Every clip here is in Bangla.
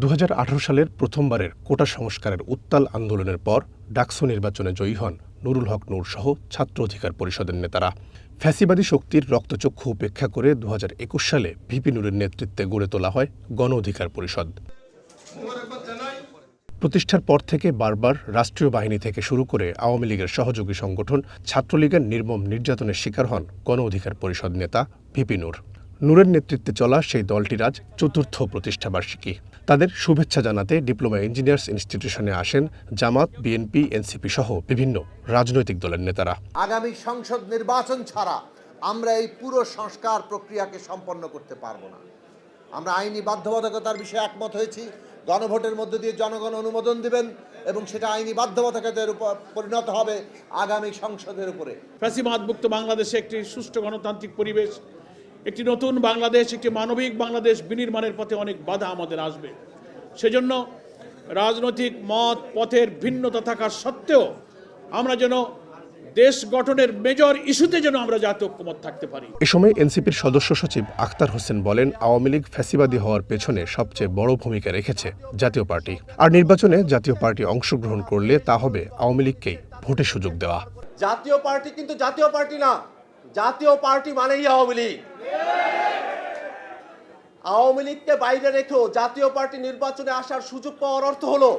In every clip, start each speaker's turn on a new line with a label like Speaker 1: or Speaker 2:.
Speaker 1: দু হাজার আঠারো সালের প্রথমবারের কোটা সংস্কারের উত্তাল আন্দোলনের পর ডাকসু নির্বাচনে জয়ী হন নুরুল হক নূর সহ ছাত্র অধিকার পরিষদের নেতারা। ফ্যাসিবাদী শক্তির রক্তচক্ষু উপেক্ষা করে দু হাজার একুশ সালে ভিপি নুরের নেতৃত্বে গড়ে তোলা হয় গণ অধিকার পরিষদ। প্রতিষ্ঠার পর থেকে বারবার রাষ্ট্রীয় বাহিনী থেকে শুরু করে আওয়ামী লীগের সহযোগী সংগঠন ছাত্রলীগের নির্মম নির্যাতনের শিকার হন গণ অধিকার পরিষদ নেতা ভিপি নূর। নূরের নেতৃত্বে চলা সেই দলটির আজ চতুর্থ প্রতিষ্ঠাবার্ষিকী। তাদের শুভেচ্ছা জানাতে ডিপ্লোমা ইঞ্জিনিয়ার্স ইনস্টিটিউশনে আসেন জামাত বিএনপি এনসিপি সহ বিভিন্ন রাজনৈতিক দলের নেতারা।
Speaker 2: আগামী সংসদ নির্বাচন ছাড়া আমরা এই পুরো সংস্কার প্রক্রিয়াকে সম্পন্ন করতে পারব না। আমরা আইনি বাধ্যবাধকতার বিষয়ে একমত হয়েছি। গণভোটের মধ্য দিয়ে জনগণ অনুমোদন দিবেন এবং সেটা আইনি বাধ্যবাধকতার উপর পরিণত হবে আগামী সংসদের উপরে।
Speaker 3: ফ্যাসিবাদমুক্ত বাংলাদেশে একটি সুষ্ঠু গণতান্ত্রিক পরিবেশ একটি নতুন বাংলাদেশ একটি মানবিক বাংলাদেশ বিনির্মাণের পথে অনেক বাধা আমাদের আসবে। সেজন্য রাজনৈতিক মত পথের ভিন্নতা থাকা সত্ত্বেও আমরা যেন দেশ গঠনের মেজর ইস্যুতে যেন আমরা জাতীয় ঐক্যমত থাকতে পারি।
Speaker 1: এ সময় এনসিপির সদস্য সচিব আখতার হোসেন বলেন আওয়ামী লীগ ফ্যাসিবাদী হওয়ার পেছনে সবচেয়ে বড় ভূমিকা রেখেছে জাতীয় পার্টি। আর নির্বাচনে জাতীয় পার্টি অংশগ্রহণ করলে তা হবে আওয়ামী লীগকেই ভোটের সুযোগ দেওয়া।
Speaker 4: জাতীয় পার্টি কিন্তু জাতীয় পার্টি না। জাতীয় পার্টি মানেই আওয়ামী লীগ। আওয়ামী লীগকে বাইরে রেখেও জাতীয় পার্টি নির্বাচনে আসার সুযোগ পাওয়ার অর্থ হলো,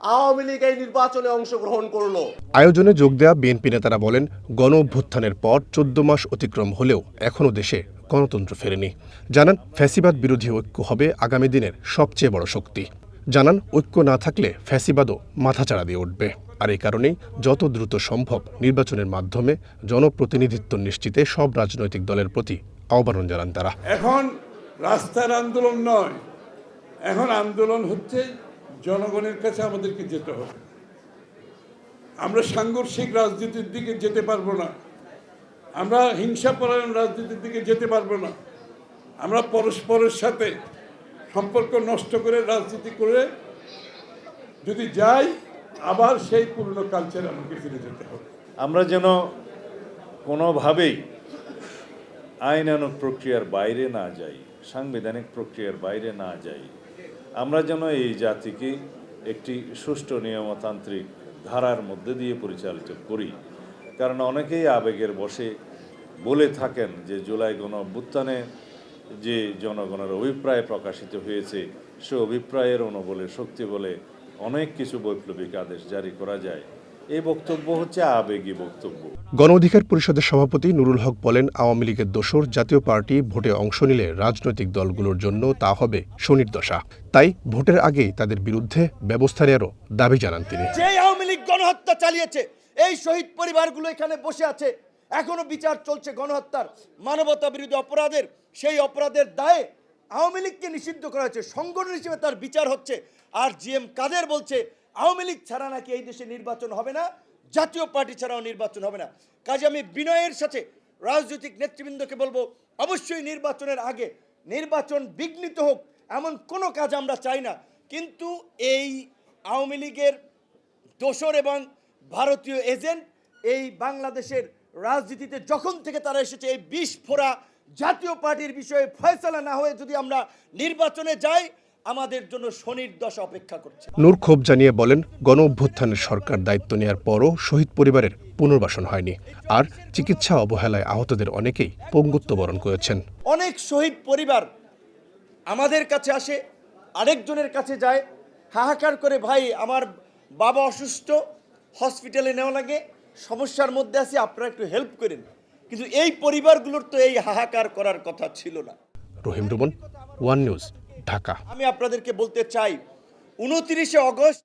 Speaker 4: আওয়ামী লীগ এই নির্বাচনে অংশগ্রহণ করল।
Speaker 1: আয়োজনে যোগ দেওয়া বিএনপি নেতারা বলেন গণ অভ্যুত্থানের পর চোদ্দ মাস অতিক্রম হলেও এখনও দেশে গণতন্ত্র ফেরেনি। জানান, ফ্যাসিবাদ বিরোধী ঐক্য হবে আগামী দিনের সবচেয়ে বড় শক্তি। জানান, ঐক্য না থাকলে ফ্যাসিবাদও মাথাচাড়া দিয়ে উঠবে। আর এই কারণেই যত দ্রুত সম্ভব নির্বাচনের মাধ্যমে জনপ্রতিনিধিত্ব নিশ্চিতে সব রাজনৈতিক দলের প্রতি আহ্বান জানান তারা।
Speaker 5: এখন রাস্তার আন্দোলন নয়, এখন আন্দোলন হচ্ছে জনগণের কাছে আমাদেরকে যেতে হবে। আমরা সাংঘর্ষিক রাজনীতির দিকে যেতে পারব না, আমরা হিংসাপরায়ণ রাজনীতির দিকে যেতে পারব না, আমরা পরস্পরের সাথে সম্পর্ক নষ্ট করে রাজনীতি করে যদি যাই, আবার সেই পুরনো কালচারে আমাকে ফিরে যেতে হবে।
Speaker 6: আমরা যেন কোনোভাবেই আইনানুগ প্রক্রিয়ার বাইরে না যাই, সাংবিধানিক প্রক্রিয়ার বাইরে না যাই, আমরা যেন এই জাতিকে একটি সুষ্ঠু নিয়মতান্ত্রিক ধারার মধ্যে দিয়ে পরিচালিত করি। কারণ অনেকেই আবেগের বসে বলে থাকেন যে জুলাই গণ অভ্যুত্থানে যে জনগণের অভিপ্রায় প্রকাশিত হয়েছে সে অভিপ্রায়ের অনুবলে শক্তি বলে অনেক কিছু বৈপ্লবিক আদেশ জারি করা যায়। এই বক্তব্য হচ্ছে আবেগী বক্তব্য।
Speaker 1: গণ অধিকার পরিষদের সভাপতি নুরুল হক বলেন আওয়ামী লীগের দোসর জাতীয় পার্টি ভোটে অংশ নিলে রাজনৈতিক দলগুলোর জন্য তা হবে শনির দশা তাই ভোটের আগেই তাদের বিরুদ্ধে ব্যবস্থা নেওয়ারও দাবি জানান তিনি।
Speaker 4: যে আওয়ামী লীগ গণহত্যা চালিয়েছে এই শহীদ পরিবারগুলো এখানে বসে আছে এখনও বিচার চলছে গণহত্যার। মানবতা বিরোধী অপরাধের, সেই অপরাধের দায়ে আওয়ামী লীগকে নিষিদ্ধ করা হয়েছে। সংগঠন হিসেবে তার বিচার হচ্ছে। আর জি এম কাদের বলছে, আওয়ামী লীগ ছাড়া নাকি এই দেশে নির্বাচন হবে না? জাতীয় পার্টি ছাড়াও নির্বাচন হবে না। কাজে আমি বিনয়ের সাথে রাজনৈতিক নেতৃবৃন্দকে বলব, অবশ্যই নির্বাচনের আগে নির্বাচন বিঘ্নিত হোক, এমন কোনো কাজ আমরা চাই না। কিন্তু এই আওয়ামী লীগের দোসর এবং ভারতীয় এজেন্ট, এই বাংলাদেশের রাজনীতিতে যখন থেকে তারা এসেছে এই বিষ ফোড়া জাতীয় পার্টির বিষয়ে ফয়সলা না হয়ে যদি আমরা নির্বাচনে যাই আমাদের জন্য শনির দশা অপেক্ষা করছে।
Speaker 1: নূর ক্ষোভ জানিয়ে বলেন গণ অভ্যুত্থানের সরকার দায়িত্ব নেওয়ার পরও শহীদ পরিবারের পুনর্বাসন হয়নি। আর চিকিৎসা অবহেলায় আহতদের অনেকেই পঙ্গুত্ব বরণ করেছেন।
Speaker 4: অনেক শহীদ পরিবার আমাদের কাছে আসে আরেকজনের কাছে যায় হাহাকার করে ভাই আমার বাবা অসুস্থ হসপিটালে নেওয়া লাগে সমস্যার মধ্যে আছি আপনারা একটু হেল্প করেন। কিন্তু এই পরিবারগুলোর তো এই হাহাকার করার কথা ছিল না।
Speaker 1: Rahim Ruman one news Dhaka.
Speaker 4: আমি আপনাদেরকে বলতে চাই উনত্রিশে অগস্ট